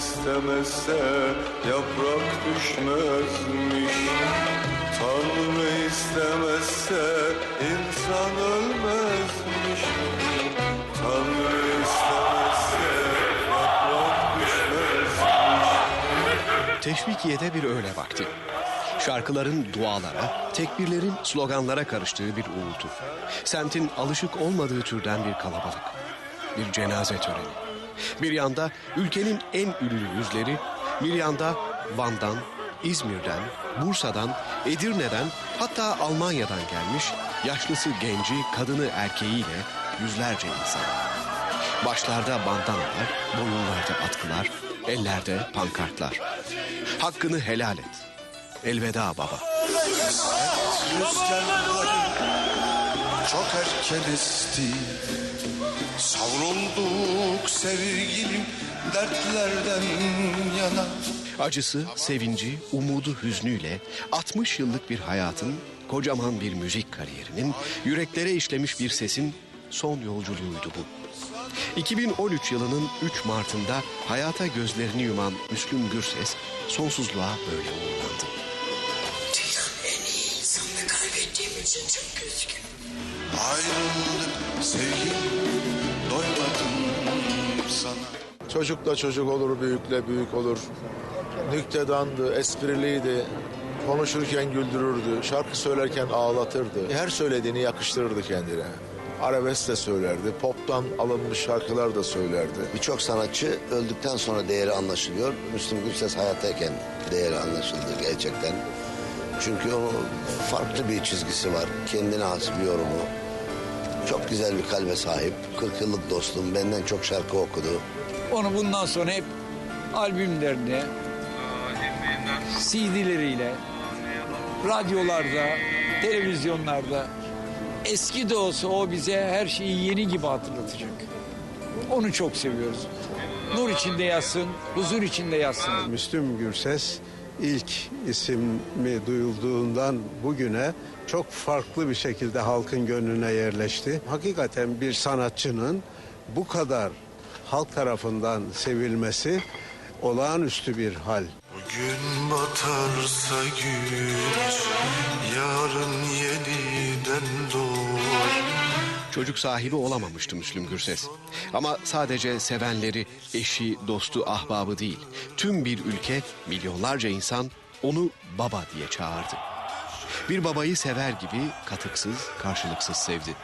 istemezse yaprak düşmezmiş Tanrı istemezse insan ölmezmiş Tanrı istemezse yaprak düşmezmiş Teşvikiye'de bir öğle vakti. Şarkıların dualara, tekbirlerin sloganlara karıştığı bir uğultu. Semtin alışık olmadığı türden bir kalabalık. Bir cenaze töreni. Bir yanda ülkenin en ünlü yüzleri, bir yanda Van'dan, İzmir'den, Bursa'dan, Edirne'den hatta Almanya'dan gelmiş yaşlısı genci, kadını erkeğiyle yüzlerce insan. Başlarda bandanalar, boyunlarda atkılar, ellerde pankartlar. Hakkını helal et. Elveda baba. Çok erken esti Savrulduk sevgilim dertlerden yana Acısı, sevinci, umudu, hüznüyle 60 yıllık bir hayatın, kocaman bir müzik kariyerinin, yüreklere işlemiş bir sesin son yolculuğuydu bu. 2013 yılının 3 Mart'ında hayata gözlerini yuman Müslüm Gürses sonsuzluğa böyle uğurlandı. Dünyanın en iyi insanını kaybettiğim için çok üzgünüm. Ayrıldık sevgilim doymadım sana Çocukla çocuk olur, büyükle büyük olur. Nüktedandı, espriliydi. Konuşurken güldürürdü, şarkı söylerken ağlatırdı. Her söylediğini yakıştırırdı kendine. Arabesk de söylerdi, poptan alınmış şarkılar da söylerdi. Birçok sanatçı öldükten sonra değeri anlaşılıyor. Müslüm Gürses hayattayken değeri anlaşıldı gerçekten. Çünkü onun farklı bir çizgisi var. Kendine has bir yorumu. Çok güzel bir kalbe sahip. 40 yıllık dostum. Benden çok şarkı okudu. Onu bundan sonra hep albümlerine, CD'leriyle, radyolarda, televizyonlarda eski de olsa o bize her şeyi yeni gibi hatırlatacak. Onu çok seviyoruz. Nur içinde yatsın, huzur içinde yatsın. Müslüm Gürses ilk ismi duyulduğundan bugüne çok farklı bir şekilde halkın gönlüne yerleşti. Hakikaten bir sanatçının bu kadar halk tarafından sevilmesi olağanüstü bir hal. Bugün batarsa güneş Yarın Çocuk sahibi olamamıştı Müslüm Gürses. Ama sadece sevenleri, eşi, dostu, ahbabı değil. Tüm bir ülke, milyonlarca insan onu baba diye çağırdı. Bir babayı sever gibi katıksız, karşılıksız sevdi.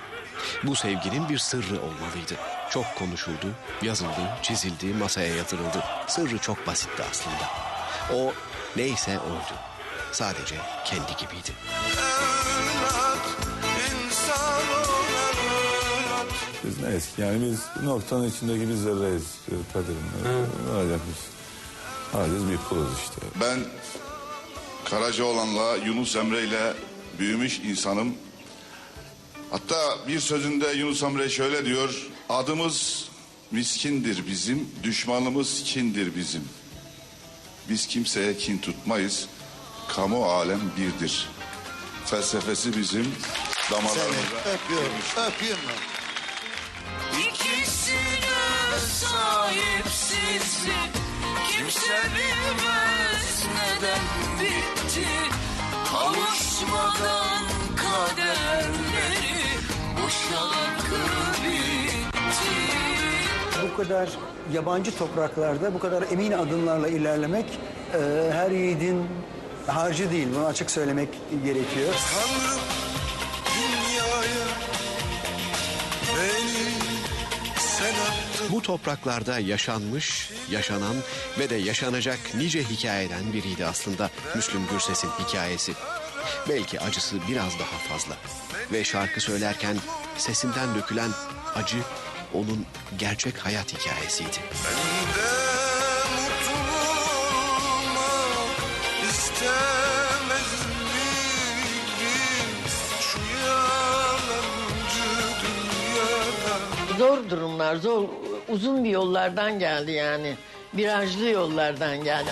Bu sevginin bir sırrı olmalıydı. Çok konuşuldu, yazıldı, çizildi, masaya yatırıldı. Sırrı çok basitti aslında. O neyse oydu. Sadece kendi gibiydi. Biz neyiz? Yani biz noktanın içindeki bir zerreyiz e, Kadir'in. Ne olacak biz? Aciz bir kuluz işte. Ben Karacaoğlan'la Yunus Emre ile büyümüş insanım. Hatta bir sözünde Yunus Emre şöyle diyor. Adımız miskindir bizim, düşmanımız kindir bizim. Biz kimseye kin tutmayız. Kamu alem birdir. Felsefesi bizim damarlarımıza. Öpüyorum sahipsizlik kimse bilmez neden bitti. Kavuşmadan kaderleri bu şarkı bitti. Bu kadar yabancı topraklarda bu kadar emin adımlarla ilerlemek e, her yiğidin harcı değil. Bunu açık söylemek gerekiyor. Tanrım Bu topraklarda yaşanmış, yaşanan ve de yaşanacak nice hikayeden biriydi aslında Müslüm Gürses'in hikayesi. Belki acısı biraz daha fazla. Ve şarkı söylerken sesinden dökülen acı onun gerçek hayat hikayesiydi. Ben de mutlu olmak istemez Zor durumlar, zor, uzun bir yollardan geldi yani. Virajlı yollardan geldi.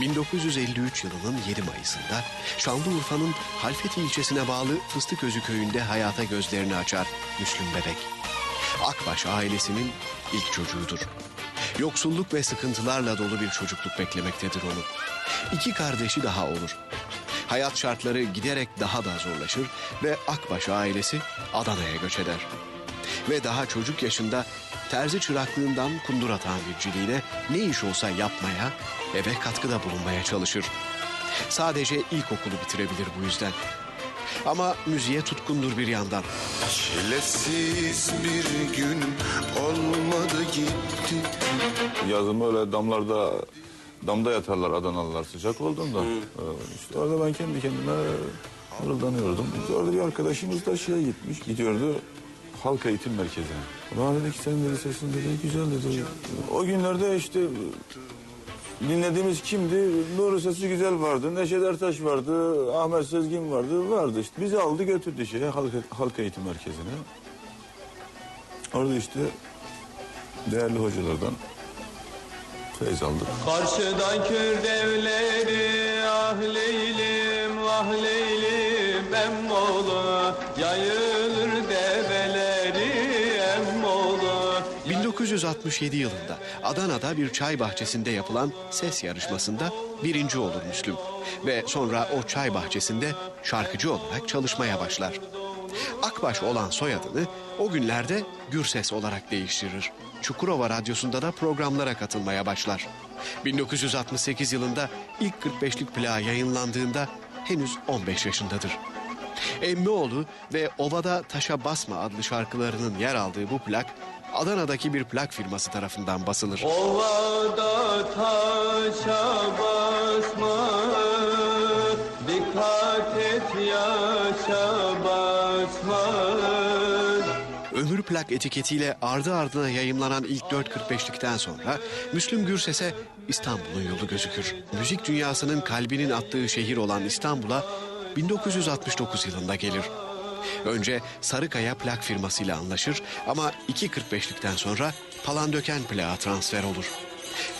1953 yılının 7 Mayıs'ında Şanlıurfa'nın Halfeti ilçesine bağlı Fıstıközü köyünde hayata gözlerini açar Müslüm Bebek. Akbaş ailesinin ilk çocuğudur. Yoksulluk ve sıkıntılarla dolu bir çocukluk beklemektedir onu. İki kardeşi daha olur. Hayat şartları giderek daha da zorlaşır ve Akbaş ailesi Adana'ya göç eder. Ve daha çocuk yaşında terzi çıraklığından kundura tamirciliğine ne iş olsa yapmaya, eve katkıda bulunmaya çalışır. Sadece ilkokulu bitirebilir bu yüzden. Ama müziğe tutkundur bir yandan. Çilesiz bir gün olmadı gitti Yazın böyle damlarda damda yatarlar Adanalılar sıcak olduğunda. Ee, İşte orada ben kendi kendime mırıldanıyordum. Biz orada bir arkadaşımız da şeye gitmiş, gidiyordu halk eğitim merkezine. Bana dedi ki senin dedi sesin dedi güzel dedi. O günlerde işte dinlediğimiz kimdi? Nuri Sesi Güzel vardı, Neşet Ertaş vardı, Ahmet Sezgin vardı, vardı işte. Bizi aldı götürdü şeye halk, halk eğitim merkezine. Orada işte değerli hocalardan feyz aldık. Karşıdan Kürt evleri ah leylim ah leylim emmoğlu Yayılır develeri emmoğlu 1967 yılında Adana'da bir çay bahçesinde yapılan ses yarışmasında birinci olur Müslüm. Ve sonra o çay bahçesinde şarkıcı olarak çalışmaya başlar. Akbaş olan soyadını o günlerde Gürses olarak değiştirir. Çukurova Radyosu'nda da programlara katılmaya başlar. 1968 yılında ilk 45'lik plağı yayınlandığında henüz 15 yaşındadır. Emmioğlu ve Ovada Taşa Basma adlı şarkılarının yer aldığı bu plak Adana'daki bir plak firması tarafından basılır. Ovada taşa plak etiketiyle ardı ardına yayımlanan ilk 4.45'likten sonra Müslüm Gürses'e İstanbul'un yolu gözükür. Müzik dünyasının kalbinin attığı şehir olan İstanbul'a 1969 yılında gelir. Önce Sarıkaya plak firmasıyla anlaşır ama 2.45'likten sonra Palandöken plağa transfer olur.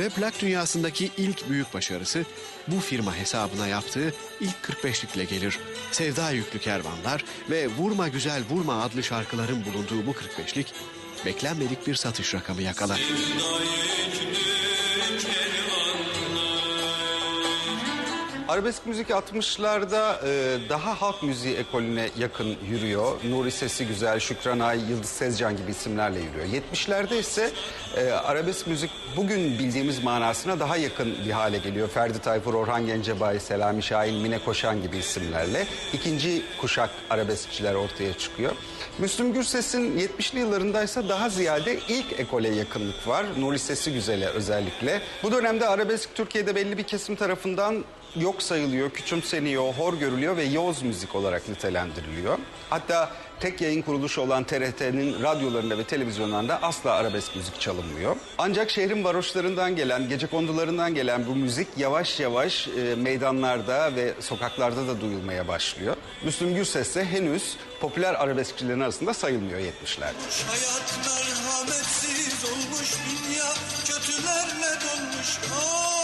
Ve plak dünyasındaki ilk büyük başarısı bu firma hesabına yaptığı ilk 45'likle gelir. Sevda Yüklü Kervanlar ve Vurma Güzel Vurma adlı şarkıların bulunduğu bu 45'lik beklenmedik bir satış rakamı yakalar. Arabesk müzik 60'larda e, daha halk müziği ekolüne yakın yürüyor. Nuri Sesi Güzel, Şükran Ay, Yıldız Sezcan gibi isimlerle yürüyor. 70'lerde ise e, arabesk müzik bugün bildiğimiz manasına daha yakın bir hale geliyor. Ferdi Tayfur, Orhan Gencebay, Selami Şahin, Mine Koşan gibi isimlerle. ikinci kuşak arabeskçiler ortaya çıkıyor. Müslüm Gürses'in 70'li yıllarındaysa daha ziyade ilk ekole yakınlık var. Nuri Sesi Güzel'e özellikle. Bu dönemde arabesk Türkiye'de belli bir kesim tarafından yok sayılıyor, küçümseniyor, hor görülüyor ve yoz müzik olarak nitelendiriliyor. Hatta tek yayın kuruluşu olan TRT'nin radyolarında ve televizyonlarında asla arabesk müzik çalınmıyor. Ancak şehrin varoşlarından gelen, gece kondularından gelen bu müzik yavaş yavaş e, meydanlarda ve sokaklarda da duyulmaya başlıyor. Müslüm Gürses ise henüz popüler arabeskçilerin arasında sayılmıyor 70'lerde. Hayat merhametsiz olmuş dünya kötülerle dolmuş Of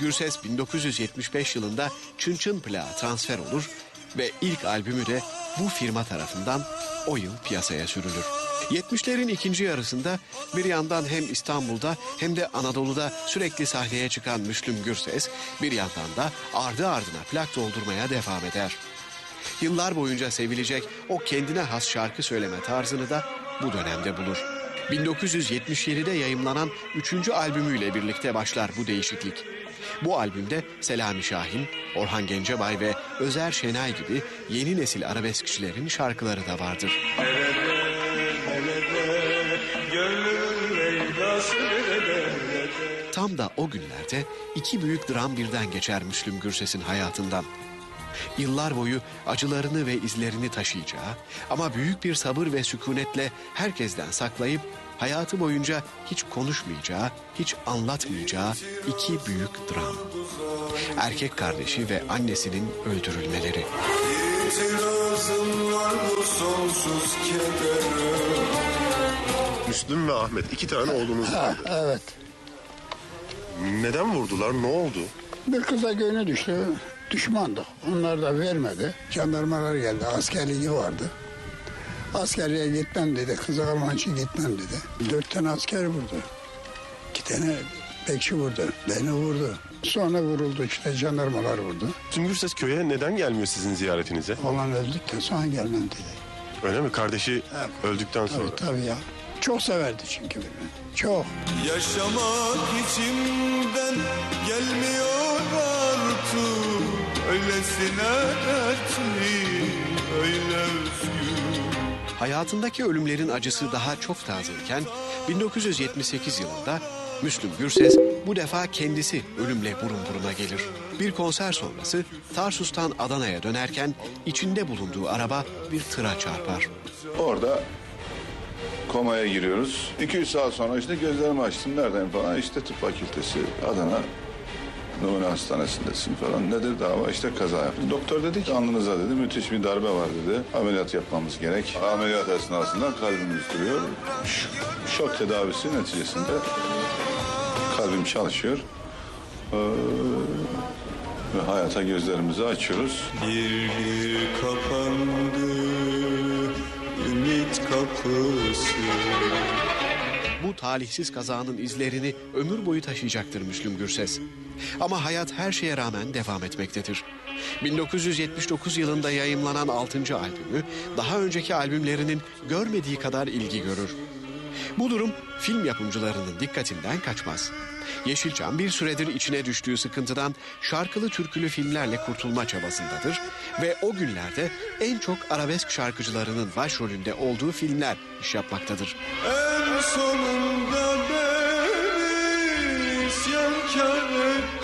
Gürses 1975 yılında Çın Çın plağa transfer olur ve ilk albümü de bu firma tarafından o yıl piyasaya sürülür. 70'lerin ikinci yarısında bir yandan hem İstanbul'da hem de Anadolu'da sürekli sahneye çıkan Müslüm Gürses bir yandan da ardı ardına plak doldurmaya devam eder. Yıllar boyunca sevilecek o kendine has şarkı söyleme tarzını da bu dönemde bulur. 1977'de yayımlanan 3. albümüyle birlikte başlar bu değişiklik. Bu albümde Selami Şahin, Orhan Gencebay ve Özer Şenay gibi yeni nesil arabeskçilerin şarkıları da vardır. Tam da o günlerde iki büyük dram birden geçer Müslüm Gürses'in hayatından. Yıllar boyu acılarını ve izlerini taşıyacağı ama büyük bir sabır ve sükunetle herkesten saklayıp hayatı boyunca hiç konuşmayacağı, hiç anlatmayacağı iki büyük dram. Erkek kardeşi ve annesinin öldürülmeleri. Müslüm ve Ahmet iki tane oğlunuz vardı. Evet. Neden vurdular? Ne oldu? Bir kıza göğüne düştü. Düşmandık. Onlar da vermedi. Jandarmalar geldi. Askerliği vardı. Askerliğe gitmem dedi. Kızı alman için gitmem dedi. Dört tane asker vurdu. İki tane bekçi vurdu. Beni vurdu. Sonra vuruldu işte jandarmalar vurdu. Müslüm Gürses köye neden gelmiyor sizin ziyaretinize? Olan öldükten sonra gelmem dedi. Öyle mi? Kardeşi öldükten sonra. Tabii tabii ya. Çok severdi çünkü beni. Çok. Yaşamak içimden gelmiyor artık Öylesine dertli, öyle özgür Hayatındaki ölümlerin acısı daha çok tazeyken 1978 yılında Müslüm Gürses bu defa kendisi ölümle burun buruna gelir. Bir konser sonrası Tarsus'tan Adana'ya dönerken içinde bulunduğu araba bir tıra çarpar. Orada komaya giriyoruz. 2-3 saat sonra işte gözlerimi açtım. Nereden falan işte tıp fakültesi Adana Numune Hastanesi'ndesin falan. Nedir dava? İşte kaza yaptım. Doktor dedi ki alnınıza dedi müthiş bir darbe var dedi. Ameliyat yapmamız gerek. Ameliyat esnasında kalbimiz duruyor. Şok tedavisi neticesinde kalbim çalışıyor. Ee, ve hayata gözlerimizi açıyoruz. Bir kapandı ümit kapısı Bu talihsiz kazanın izlerini ömür boyu taşıyacaktır Müslüm Gürses. Ama hayat her şeye rağmen devam etmektedir. 1979 yılında yayımlanan 6. albümü daha önceki albümlerinin görmediği kadar ilgi görür. Bu durum film yapımcılarının dikkatinden kaçmaz. Yeşilçam bir süredir içine düştüğü sıkıntıdan şarkılı türkülü filmlerle kurtulma çabasındadır ve o günlerde en çok arabesk şarkıcılarının başrolünde olduğu filmler iş yapmaktadır. En sonunda beni isyankar etti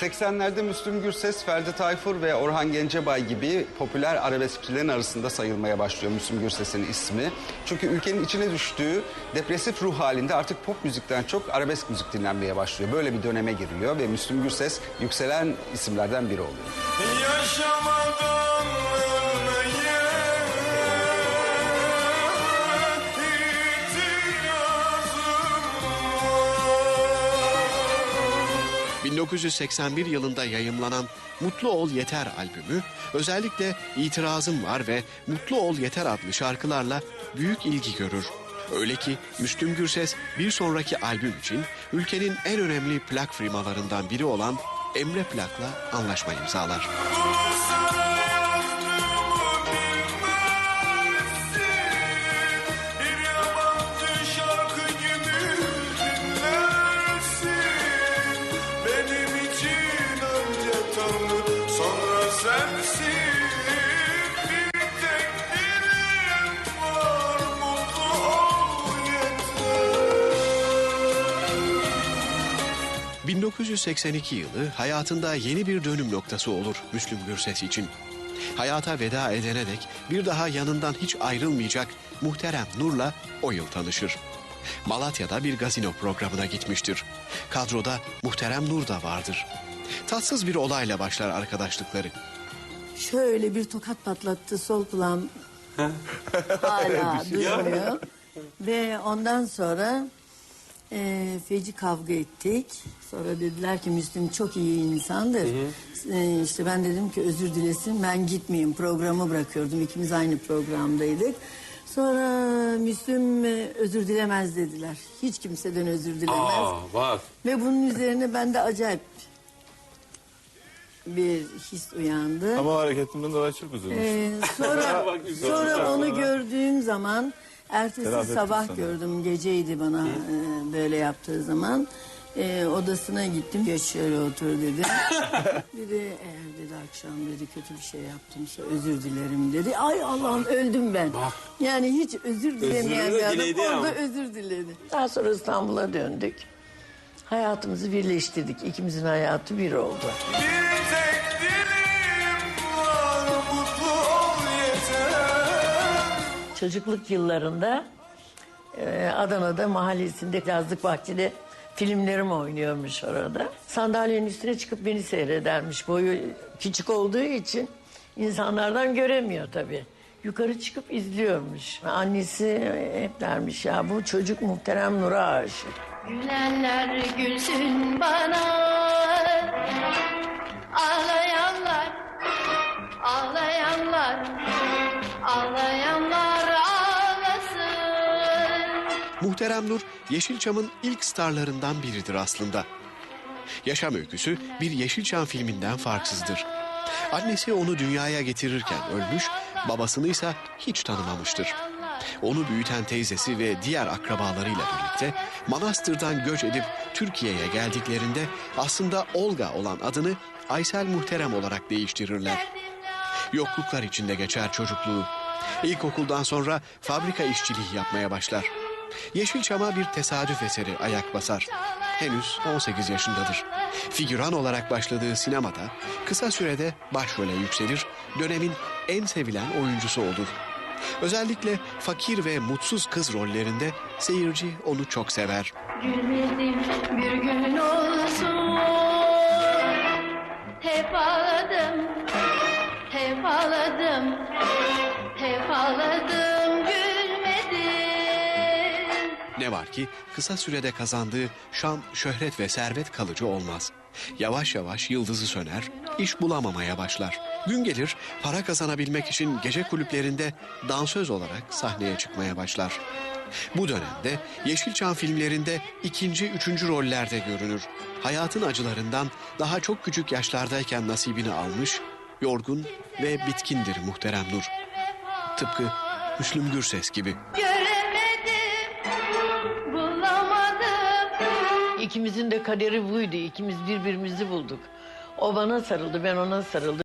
80'lerde Müslüm Gürses, Ferdi Tayfur ve Orhan Gencebay gibi popüler arabeskçilerin arasında sayılmaya başlıyor Müslüm Gürses'in ismi. Çünkü ülkenin içine düştüğü depresif ruh halinde artık pop müzikten çok arabesk müzik dinlenmeye başlıyor. Böyle bir döneme giriliyor ve Müslüm Gürses yükselen isimlerden biri oluyor. Yaşamadan 1981 yılında yayımlanan Mutlu Ol Yeter albümü özellikle İtirazım Var ve Mutlu Ol Yeter adlı şarkılarla büyük ilgi görür. Öyle ki Müslüm Gürses bir sonraki albüm için ülkenin en önemli plak firmalarından biri olan Emre Plak'la anlaşma imzalar. 1982 yılı hayatında yeni bir dönüm noktası olur Müslüm Gürses için. Hayata veda edene dek bir daha yanından hiç ayrılmayacak Muhterem Nur'la o yıl tanışır. Malatya'da bir gazino programına gitmiştir. Kadroda Muhterem Nur da vardır. Tatsız bir olayla başlar arkadaşlıkları. Şöyle bir tokat patlattı sol kulağım hala duymuyor. Ve ondan sonra e, feci kavga ettik. Sonra dediler ki Müslüm çok iyi insandır. E, işte ben dedim ki özür dilesin ben gitmeyeyim programı bırakıyordum. İkimiz aynı programdaydık. Sonra Müslüm e, özür dilemez dediler. Hiç kimseden özür dilemez. bak. Ve bunun üzerine bende acayip bir his uyandı. Ama hareketimden dolayı çok üzülmüş. Ee, sonra Bak, üzüldüm. sonra onu gördüğüm zaman ertesi Telafi sabah sana. gördüm geceydi bana e, böyle yaptığı zaman. Ee, odasına gittim geç şöyle otur dedi. Dedi eğer dedi akşam dedi kötü bir şey yaptımsa özür dilerim dedi. Ay Allah'ım öldüm ben. Yani hiç özür dilemeyen bir adam orada ama. özür diledi. Daha sonra İstanbul'a döndük. Hayatımızı birleştirdik. İkimizin hayatı bir oldu. Bir tek Çocukluk yıllarında e, Adana'da mahallesinde Yazlık Bahçe'de filmlerim oynuyormuş orada. Sandalyenin üstüne çıkıp beni seyredermiş. Boyu küçük olduğu için insanlardan göremiyor tabii. Yukarı çıkıp izliyormuş. Annesi hep dermiş ya bu çocuk muhterem Nur'a aşık. Gülenler gülsün bana Muhterem Nur, Yeşilçam'ın ilk starlarından biridir aslında. Yaşam öyküsü bir Yeşilçam filminden farksızdır. Annesi onu dünyaya getirirken ölmüş, babasını ise hiç tanımamıştır. Onu büyüten teyzesi ve diğer akrabalarıyla birlikte Manastır'dan göç edip Türkiye'ye geldiklerinde aslında Olga olan adını Aysel Muhterem olarak değiştirirler. Yokluklar içinde geçer çocukluğu. İlkokuldan sonra fabrika işçiliği yapmaya başlar. Yeşilçam'a bir tesadüf eseri ayak basar. Henüz 18 yaşındadır. Figüran olarak başladığı sinemada kısa sürede başrole yükselir, dönemin en sevilen oyuncusu olur. Özellikle fakir ve mutsuz kız rollerinde seyirci onu çok sever. Gülmedim bir gün olsun var ki kısa sürede kazandığı şan, şöhret ve servet kalıcı olmaz. Yavaş yavaş yıldızı söner, iş bulamamaya başlar. Gün gelir para kazanabilmek için gece kulüplerinde dansöz olarak sahneye çıkmaya başlar. Bu dönemde Yeşilçam filmlerinde ikinci, üçüncü rollerde görünür. Hayatın acılarından daha çok küçük yaşlardayken nasibini almış, yorgun ve bitkindir muhterem Nur. Tıpkı Müslüm Gürses gibi. İkimizin de kaderi buydu. İkimiz birbirimizi bulduk. O bana sarıldı, ben ona sarıldım.